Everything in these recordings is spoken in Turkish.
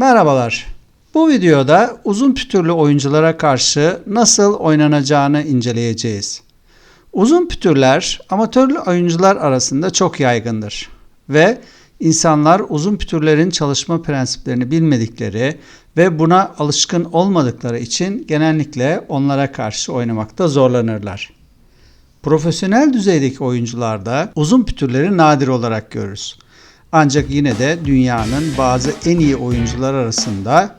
Merhabalar. Bu videoda uzun pütürlü oyunculara karşı nasıl oynanacağını inceleyeceğiz. Uzun pütürler amatör oyuncular arasında çok yaygındır ve insanlar uzun pütürlerin çalışma prensiplerini bilmedikleri ve buna alışkın olmadıkları için genellikle onlara karşı oynamakta zorlanırlar. Profesyonel düzeydeki oyuncularda uzun pütürleri nadir olarak görürüz. Ancak yine de dünyanın bazı en iyi oyuncular arasında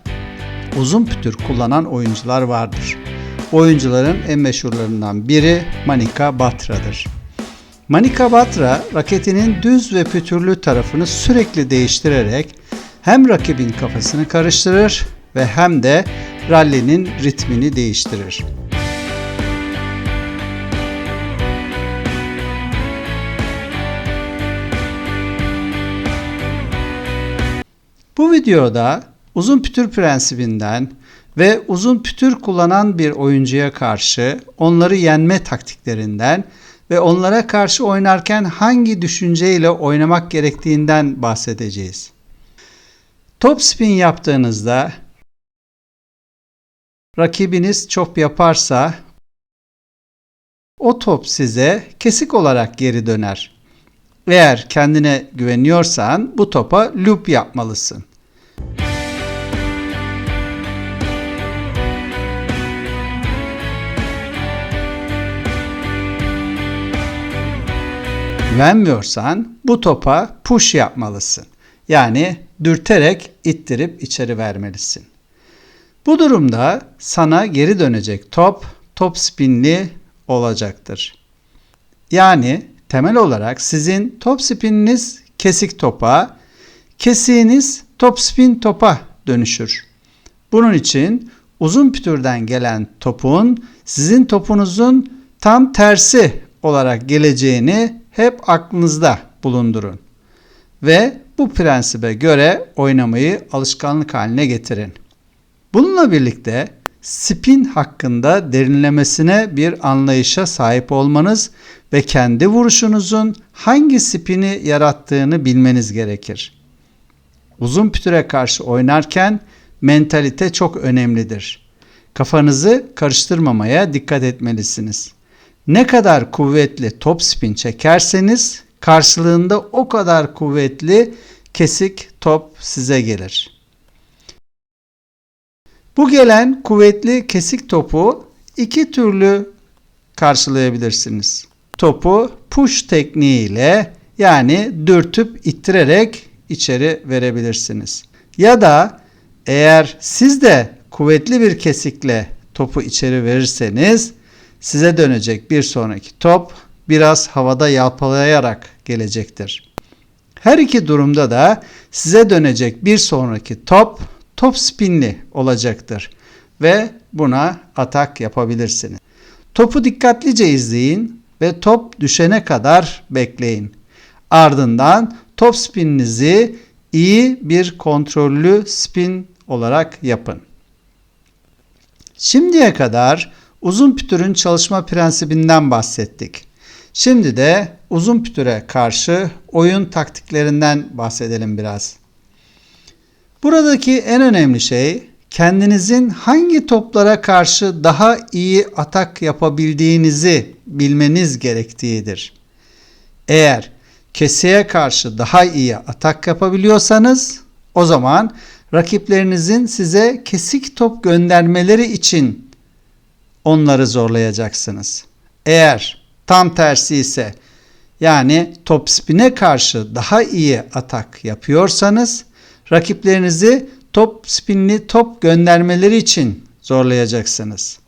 uzun pütür kullanan oyuncular vardır. Oyuncuların en meşhurlarından biri Manika Batra'dır. Manika Batra raketinin düz ve pütürlü tarafını sürekli değiştirerek hem rakibin kafasını karıştırır ve hem de rallinin ritmini değiştirir. Bu videoda uzun pütür prensibinden ve uzun pütür kullanan bir oyuncuya karşı onları yenme taktiklerinden ve onlara karşı oynarken hangi düşünceyle oynamak gerektiğinden bahsedeceğiz. Top spin yaptığınızda rakibiniz çok yaparsa o top size kesik olarak geri döner. Eğer kendine güveniyorsan bu topa loop yapmalısın. Güvenmiyorsan bu topa push yapmalısın. Yani dürterek ittirip içeri vermelisin. Bu durumda sana geri dönecek top top spinli olacaktır. Yani temel olarak sizin top spininiz kesik topa, kesiğiniz top spin topa dönüşür. Bunun için uzun pütürden gelen topun sizin topunuzun tam tersi olarak geleceğini hep aklınızda bulundurun. Ve bu prensibe göre oynamayı alışkanlık haline getirin. Bununla birlikte spin hakkında derinlemesine bir anlayışa sahip olmanız ve kendi vuruşunuzun hangi spini yarattığını bilmeniz gerekir. Uzun pütüre karşı oynarken mentalite çok önemlidir. Kafanızı karıştırmamaya dikkat etmelisiniz. Ne kadar kuvvetli top spin çekerseniz karşılığında o kadar kuvvetli kesik top size gelir. Bu gelen kuvvetli kesik topu iki türlü karşılayabilirsiniz. Topu push tekniğiyle yani dürtüp ittirerek içeri verebilirsiniz. Ya da eğer siz de kuvvetli bir kesikle topu içeri verirseniz size dönecek bir sonraki top biraz havada yalpalayarak gelecektir. Her iki durumda da size dönecek bir sonraki top top spinli olacaktır ve buna atak yapabilirsiniz. Topu dikkatlice izleyin ve top düşene kadar bekleyin. Ardından top spininizi iyi bir kontrollü spin olarak yapın. Şimdiye kadar uzun pütürün çalışma prensibinden bahsettik. Şimdi de uzun pütüre karşı oyun taktiklerinden bahsedelim biraz. Buradaki en önemli şey kendinizin hangi toplara karşı daha iyi atak yapabildiğinizi bilmeniz gerektiğidir. Eğer keseye karşı daha iyi atak yapabiliyorsanız o zaman rakiplerinizin size kesik top göndermeleri için onları zorlayacaksınız. Eğer tam tersi ise yani top spin'e karşı daha iyi atak yapıyorsanız rakiplerinizi top spinli top göndermeleri için zorlayacaksınız.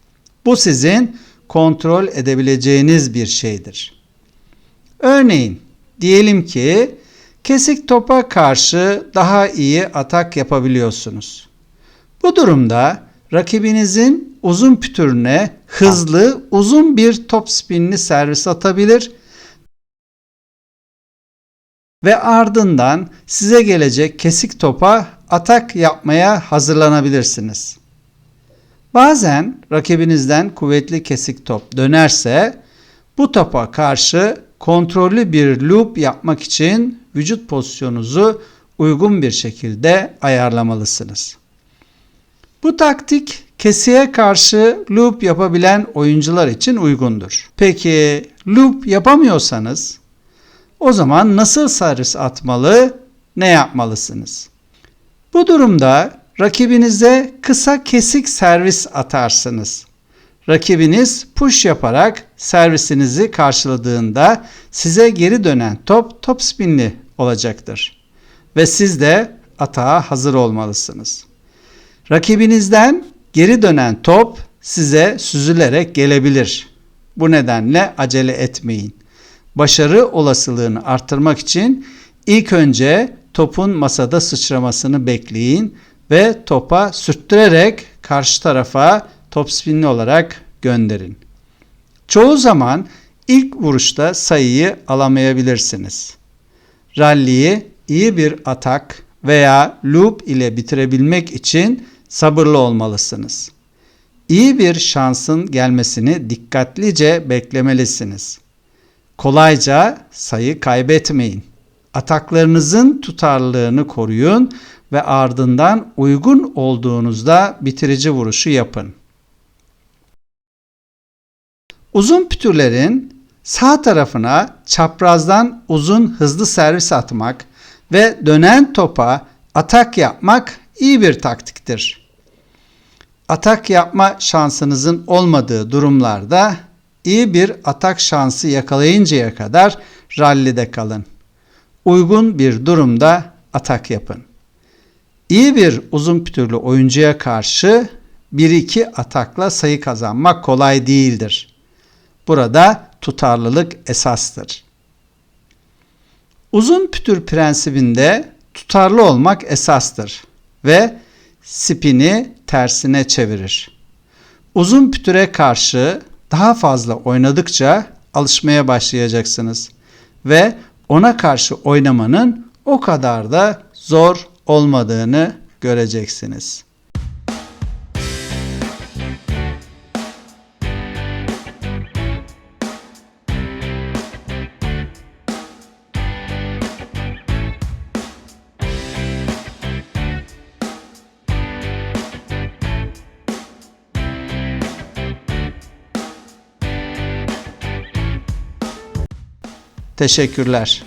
Bu sizin kontrol edebileceğiniz bir şeydir. Örneğin diyelim ki kesik topa karşı daha iyi atak yapabiliyorsunuz. Bu durumda rakibinizin uzun pütürüne hızlı uzun bir top spinli servis atabilir ve ardından size gelecek kesik topa atak yapmaya hazırlanabilirsiniz. Bazen rakibinizden kuvvetli kesik top dönerse bu topa karşı kontrollü bir loop yapmak için vücut pozisyonunuzu uygun bir şekilde ayarlamalısınız. Bu taktik keseye karşı loop yapabilen oyuncular için uygundur. Peki loop yapamıyorsanız o zaman nasıl servis atmalı, ne yapmalısınız? Bu durumda rakibinize kısa kesik servis atarsınız. Rakibiniz push yaparak servisinizi karşıladığında size geri dönen top top spinli olacaktır. Ve siz de atağa hazır olmalısınız. Rakibinizden geri dönen top size süzülerek gelebilir. Bu nedenle acele etmeyin. Başarı olasılığını arttırmak için ilk önce topun masada sıçramasını bekleyin ve topa sürttürerek karşı tarafa top spinli olarak gönderin. Çoğu zaman ilk vuruşta sayıyı alamayabilirsiniz. Rally'yi iyi bir atak veya loop ile bitirebilmek için sabırlı olmalısınız. İyi bir şansın gelmesini dikkatlice beklemelisiniz. Kolayca sayı kaybetmeyin. Ataklarınızın tutarlılığını koruyun ve ardından uygun olduğunuzda bitirici vuruşu yapın. Uzun pütürlerin sağ tarafına çaprazdan uzun hızlı servis atmak ve dönen topa atak yapmak iyi bir taktiktir. Atak yapma şansınızın olmadığı durumlarda iyi bir atak şansı yakalayıncaya kadar rallide kalın. Uygun bir durumda atak yapın. İyi bir uzun pütürlü oyuncuya karşı 1-2 atakla sayı kazanmak kolay değildir. Burada tutarlılık esastır. Uzun pütür prensibinde tutarlı olmak esastır ve spini tersine çevirir. Uzun pütüre karşı daha fazla oynadıkça alışmaya başlayacaksınız ve ona karşı oynamanın o kadar da zor olmadığını göreceksiniz. Teşekkürler.